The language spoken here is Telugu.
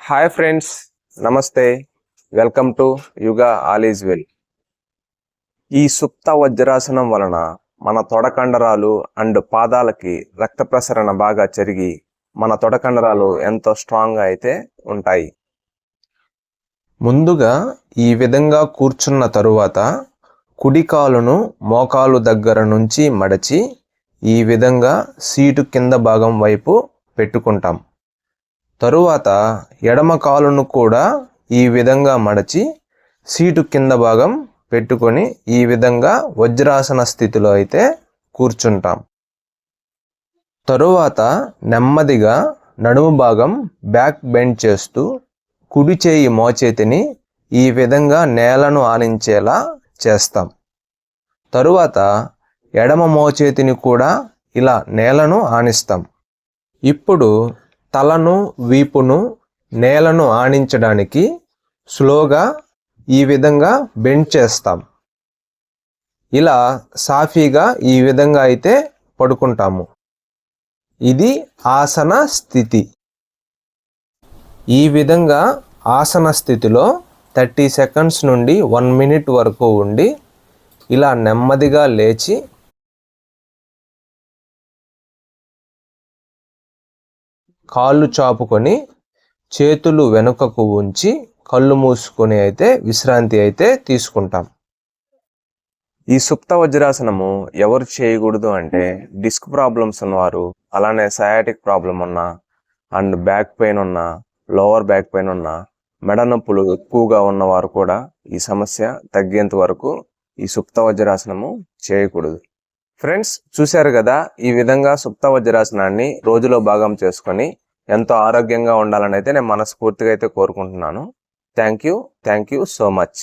హాయ్ ఫ్రెండ్స్ నమస్తే. Welcome to yoga all is well ఈ సుప్త వజ్రాసనం వలన మన తొడకండరాలు అండ్ పాదాలకి రక్త ప్రసరణ బాగా జరిగి మన తొడకండరాలు ఎంతో స్ట్రాంగ్గా అయితే ఉంటాయి. ముందుగా ఈ విధంగా కూర్చున్న తరువాత కుడి కాలును మోకాలు దగ్గర నుంచి మడచి ఈ విధంగా సీటు కింద భాగం వైపు పెట్టుకుంటాం. తరువాత ఎడమ కాలును కూడా ఈ విధంగా మడచి సీటు కింద భాగం పెట్టుకొని ఈ విధంగా వజ్రాసన స్థితిలో అయితే కూర్చుంటాం. తరువాత నెమ్మదిగా నడుము భాగం బ్యాక్ బెండ్ చేస్తూ కుడి చేయి మోచేతిని ఈ విధంగా నేలను ఆనించేలా చేస్తాం. తరువాత ఎడమ మోచేతిని కూడా ఇలా నేలను ఆనిస్తాం. ఇప్పుడు తలను వీపును నేలను ఆనించడానికి స్లోగా ఈ విధంగా బెండ్ చేస్తాం. ఇలా సాఫీగా ఈ విధంగా అయితే పడుకుంటాము. ఇది ఆసన స్థితి. ఈ విధంగా ఆసన స్థితిలో థర్టీ సెకండ్స్ నుండి వన్ మినిట్ వరకు ఉండి ఇలా నెమ్మదిగా లేచి కాళ్ళు చాపుకొని చేతులు వెనుకకు ఉంచి కళ్ళు మూసుకొని అయితే విశ్రాంతి అయితే తీసుకుంటాం. ఈ సుప్త వజ్రాసనము ఎవరు చేయకూడదు అంటే డిస్క్ ప్రాబ్లమ్స్ ఉన్నవారు అలానే సయాటిక్ ప్రాబ్లం ఉన్న అండ్ బ్యాక్ పెయిన్ ఉన్న లోవర్ బ్యాక్ పెయిన్ ఉన్న మెడ నొప్పులు ఎక్కువగా ఉన్నవారు కూడా ఈ సమస్య తగ్గేంత వరకు ఈ సుప్త వజ్రాసనము చేయకూడదు. ఫ్రెండ్స్ చూశారు కదా ఈ విధంగా సుప్త వజ్రాసనాన్ని రోజులో భాగం చేసుకొని ఎంతో ఆరోగ్యంగా ఉండాలని అయితే నేను మనస్ఫూర్తిగా అయితే కోరుకుంటున్నాను. Thank you thank you so much.